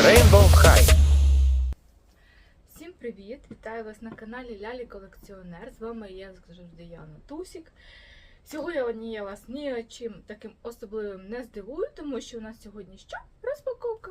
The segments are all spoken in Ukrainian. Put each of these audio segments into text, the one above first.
Rainbow High. Всім привіт! Вітаю вас на каналі Лялі Колекціонер. З вами я як завжди Яна Тусік. Сьогодні я вас ні таким особливим не здивую, тому що у нас сьогодні що? Розпаковка.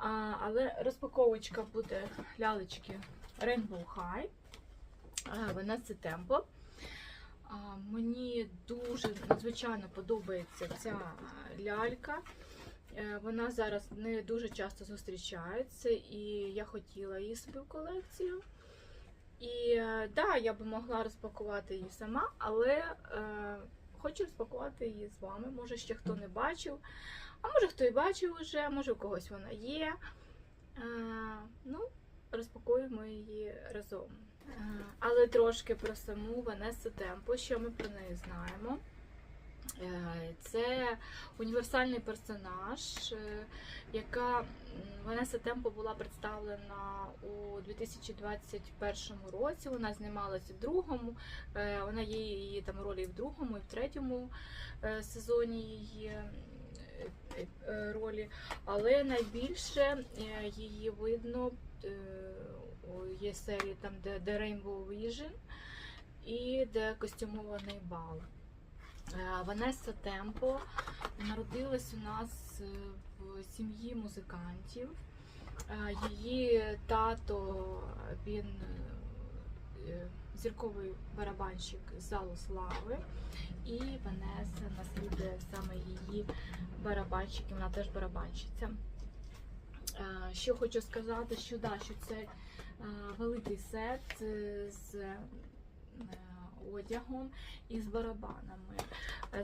А, але розпаковочка буде лялечки Rainbow High. А, вона це темпо. Мені дуже надзвичайно подобається ця лялька. Е, Вона зараз не дуже часто зустрічається, і я хотіла її собі в колекцію. І е, да, я би могла розпакувати її сама, але е, хочу розпакувати її з вами. Може, ще хто не бачив, а може хто і бачив вже, може у когось вона є. Е, ну, розпакуємо її разом. Е, але трошки про саму Ванесу Темпо, що ми про неї знаємо. Е, Це універсальний персонаж, е, яка Ванеса Темпо була представлена у 2021 році. Вона знімалася в другому. е, Вона є її там ролі в другому, і в третьому сезоні її ролі. Але найбільше її видно є серії там, де Rainbow Vision і де костюмований бал. Е, Ванеса Темпо народилась у нас е, в сім'ї музикантів. Е, Її тато він зірковий барабанщик залу слави, і Ванеса наслідує саме її барабанщик, і вона теж барабанщиця. Що хочу сказати, що да, що це великий сет з одягом і з барабанами.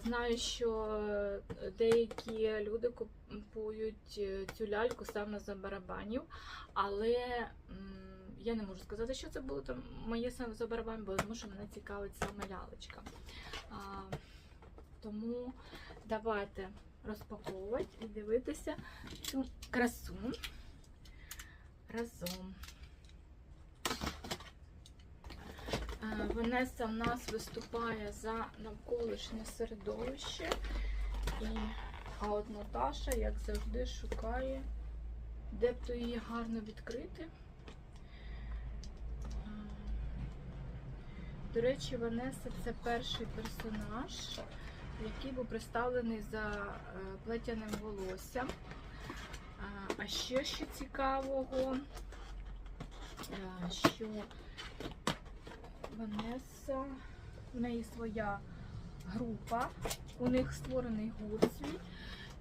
Знаю, що е, деякі люди купують е, цю ляльку саме за барабанів, але я не можу сказати, що це було там моє саме за барабан, бо тому що мене цікавить саме лялечка. Тому давайте розпаковувати і дивитися цю красу разом. Е, Ванеса в нас виступає за навколишнє середовище. І, а от Наташа, як завжди, шукає, де б то її гарно відкрити. Е, До речі, Ванеса це перший персонаж, який був представлений за е, плетяним волоссям. А, ще що цікавого, що Ванеса, в неї своя група, у них створений гурт свій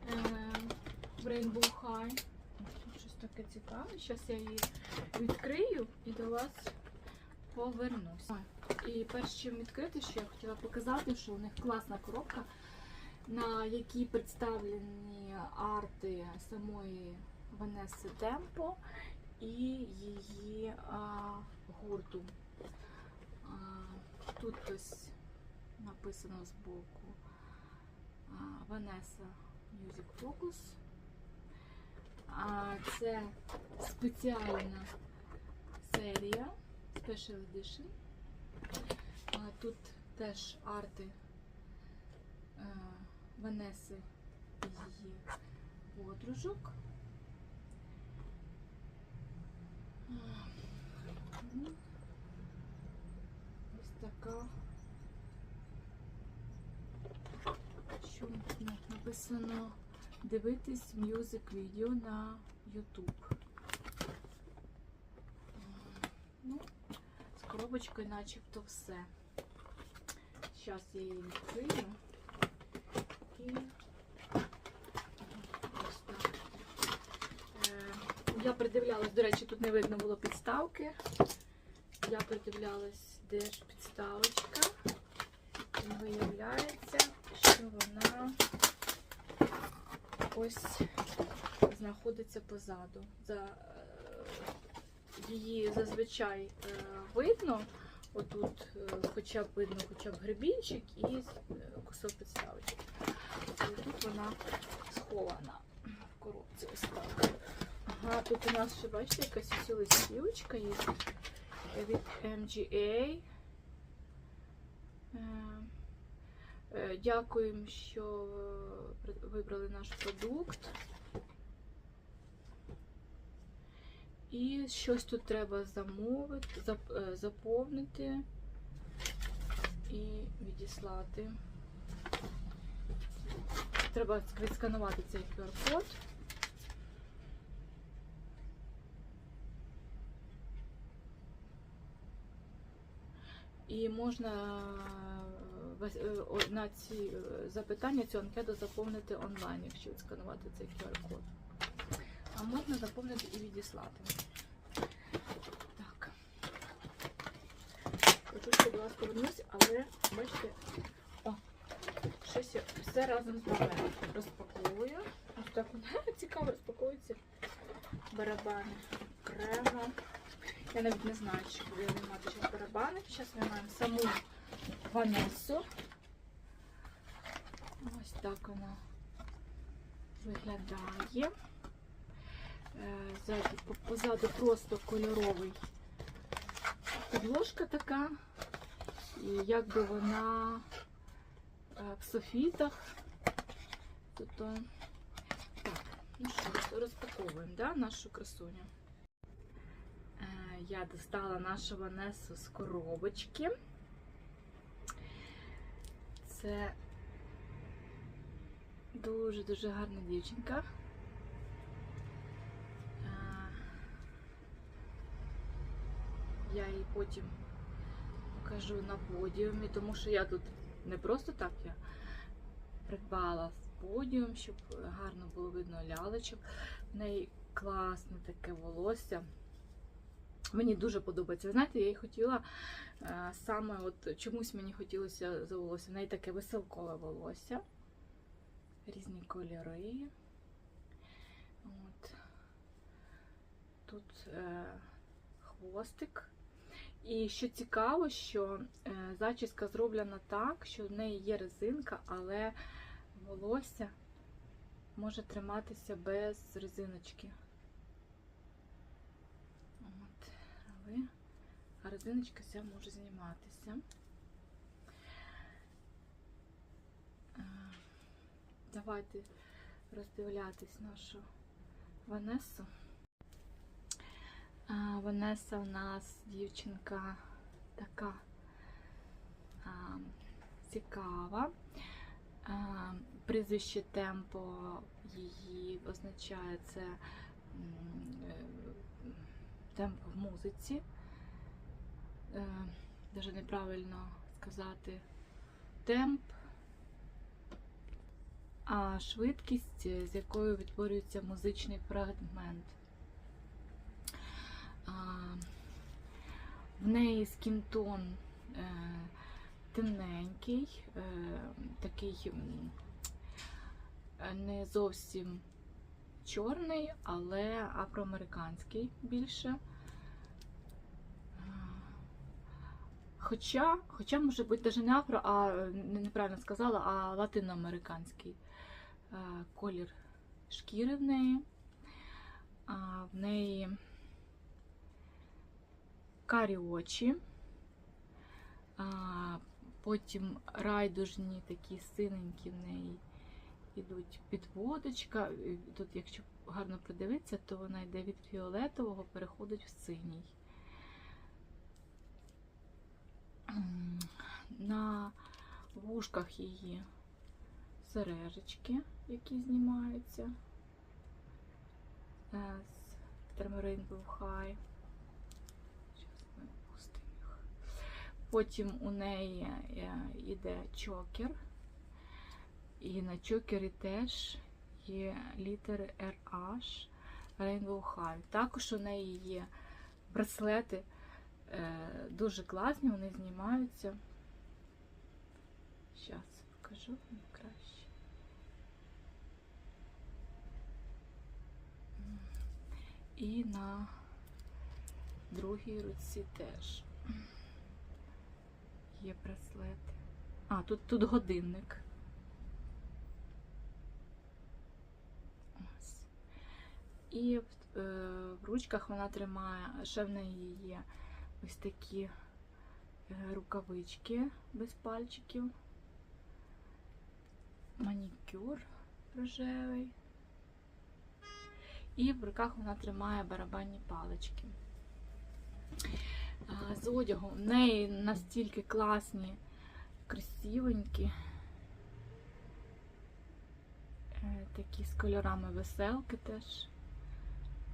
е, в Rainbow High. Тут щось таке цікаве. Зараз я її відкрию і до вас повернусь. І перш чим відкрити, що я хотіла показати, що у них класна коробка, на якій представлені арти самої Ванеси Темпо і її а, гурту. Тут ось написано збоку Vanessa Music Focus. Це спеціальна серія Special Edition. Тут теж арти Ванеси і її подружок. Така. Що написано? Дивитись мюзик відео на YouTube. Ну, з коробочкою начебто все. Зараз я її відкрию. І. Е, Я придивлялась, до речі, тут не видно було підставки. Я придивлялась, де ж підставочка. І виявляється, що вона ось знаходиться позаду. За, е, її зазвичай е, видно. Отут е, хоча б видно хоча б гребінчик і кусок підставочки. Тут вона схована в коробці. Ось. Ага, тут у нас ще, бачите, якась листівочка є від MGA. Е, е, Дякуємо, що вибрали наш продукт. І щось тут треба замовити, е, заповнити і відіслати. Треба відсканувати цей QR-код. І можна е, е, на ці е, запитання цю анкету заповнити онлайн, якщо відсканувати цей QR-код. А можна заповнити і відіслати. Так. Хочу, будь ласка, вернусь, але бачите, о, щось я все разом з вами розпаковую. Ось так цікаво розпаковується. Барабани окремо. Я навіть не знаю, чи буду я виймати зараз барабани. Зараз виймаємо саму Ванесу. Ось так вона виглядає. Е, Ззаді, позаду просто кольоровий підложка така. І якби вона е, в софітах. Тобто, так, ну що, розпаковуємо да, нашу красуню. Я достала нашу Ванесу з коробочки. Це дуже-дуже гарна дівчинка. Я її потім покажу на подіумі, тому що я тут не просто так я придбала подіум, щоб гарно було видно лялечок. В неї класне таке волосся. Мені дуже подобається. Ви Знаєте, я її хотіла е, саме от чомусь мені хотілося за волосся. В неї таке веселкове волосся. Різні кольори. От. Тут е, хвостик. І що цікаво, що е, зачіска зроблена так, що в неї є резинка, але волосся може триматися без резиночки. От, але а резиночка ця може зніматися. Давайте роздивлятись нашу Ванесу. Ванеса у нас дівчинка така цікава. Прізвище темпо її означає це е, в музиці. Е, Даже неправильно сказати темп, а швидкість, з якою відтворюється музичний фрагмент. В неї скінтон е, темненький, е, такий е, не зовсім чорний, але афроамериканський більше. Хоча, хоча може бути навіть не афро, а е, неправильно сказала, а латиноамериканський е, колір шкіри в неї. А, В неї карі очі, а, потім райдужні такі синенькі в неї йдуть підводочка. І Тут, якщо гарно придивитися, то вона йде від фіолетового, переходить в синій. На вушках її сережечки, які знімаються е, з опустимо їх. Потім у неї йде чокер. І на чокері теж є літери RH Rainbow High. Також у неї є браслети е, дуже класні, вони знімаються. Зараз покажу вам краще. І на другій руці теж є браслети. А, тут, тут годинник. Ось. І в, е, в ручках вона тримає, ще в неї є ось такі е, рукавички без пальчиків, манікюр рожевий. і в руках вона тримає барабанні палички. З одягу в неї настільки класні, красивенькі. Е, Такі з кольорами веселки теж.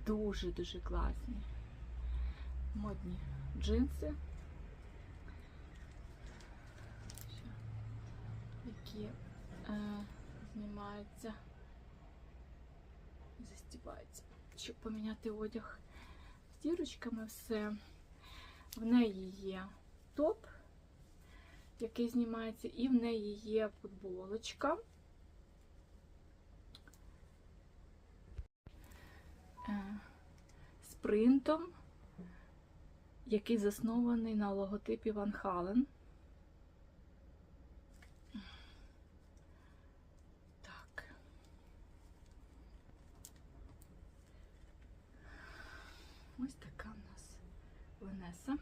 Дуже-дуже класні. Модні джинси. Які е, знімаються і застібаються. Щоб поміняти одяг з дірочками все. В неї є топ, який знімається, і в неї є футболочка. Е, з принтом, який заснований на логотипі Ван Хален. Так. Ось така в нас Венеса.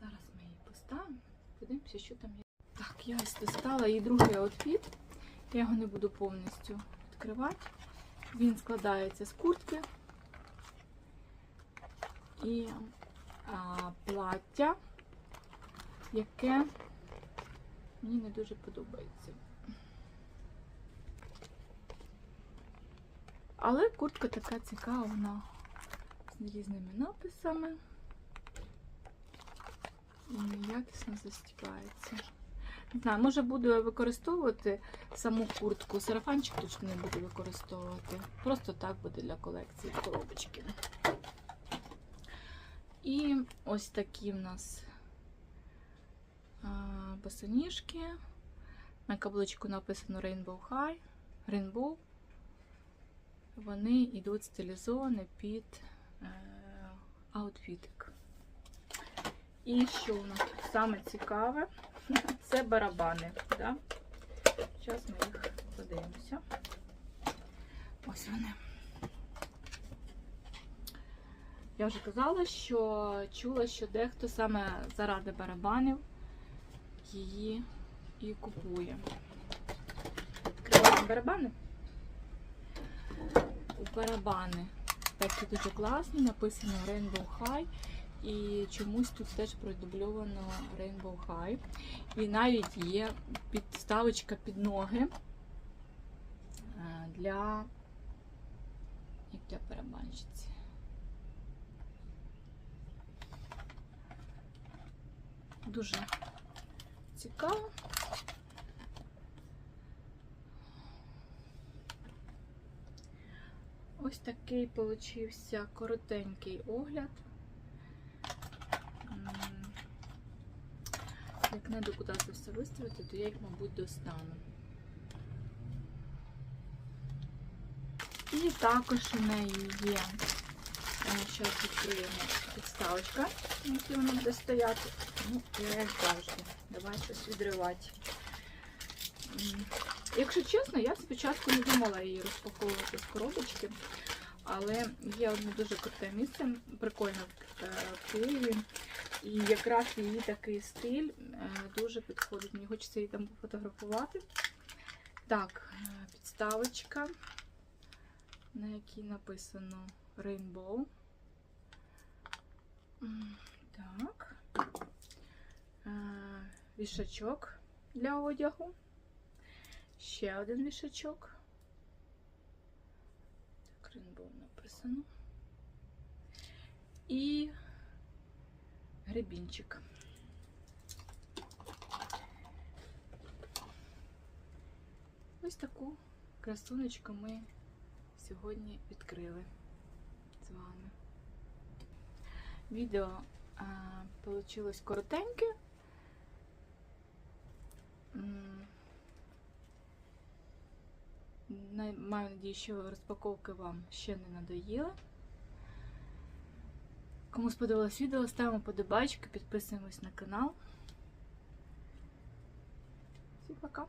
Зараз ми її поставимо. Подивимося, що там є. Так, я ось достала її другий аутфіт. Я його не буду повністю відкривати. Він складається з куртки і а, плаття, яке мені не дуже подобається. Але куртка така цікава, вона з різними написами і якісно застібається. Не знаю, може буду використовувати саму куртку. Сарафанчик точно не буду використовувати. Просто так буде для колекції коробочки. І ось такі в нас босоніжки. На каблучку написано Rainbow High. Rainbow. Вони йдуть стилізовані під е, аутфітик. І що у нас тут саме цікаве? Це барабани. Зараз ми їх подивимося. Ось вони. Я вже казала, що чула, що дехто саме заради барабанів її і купує. Відкриваємо барабани. У барабани такі дуже класні, написано Rainbow High. І чомусь тут теж продубльовано Rainbow High. І навіть є підставочка під ноги е, для, як для барабанщиці. Дуже цікаво. Ось такий получився коротенький огляд. Як знайду куди це все виставити, то я їх, мабуть, достану. І також у неї є, зараз відкриємо підставочка, на якій вона буде стояти. Ну, я завжди, давай щось відривати. Якщо чесно, я спочатку не думала її розпаковувати з коробочки, але є одне дуже круте місце, прикольно в е, Києві. І якраз її такий стиль е, дуже підходить. Мені хочеться її там пофотографувати. Так, підставочка, на якій написано Rainbow. Так. Вішачок для одягу. Ще один вішачок. Так, Rainbow написано. І гребінчик. Ось таку красунечку ми сьогодні відкрили з вами. Відео а, коротеньке. М, на- Маю надію, що розпаковки вам ще не надоїли. Кому сподобалось відео, ставимо подобайки, підписуємось на канал. Всім пока!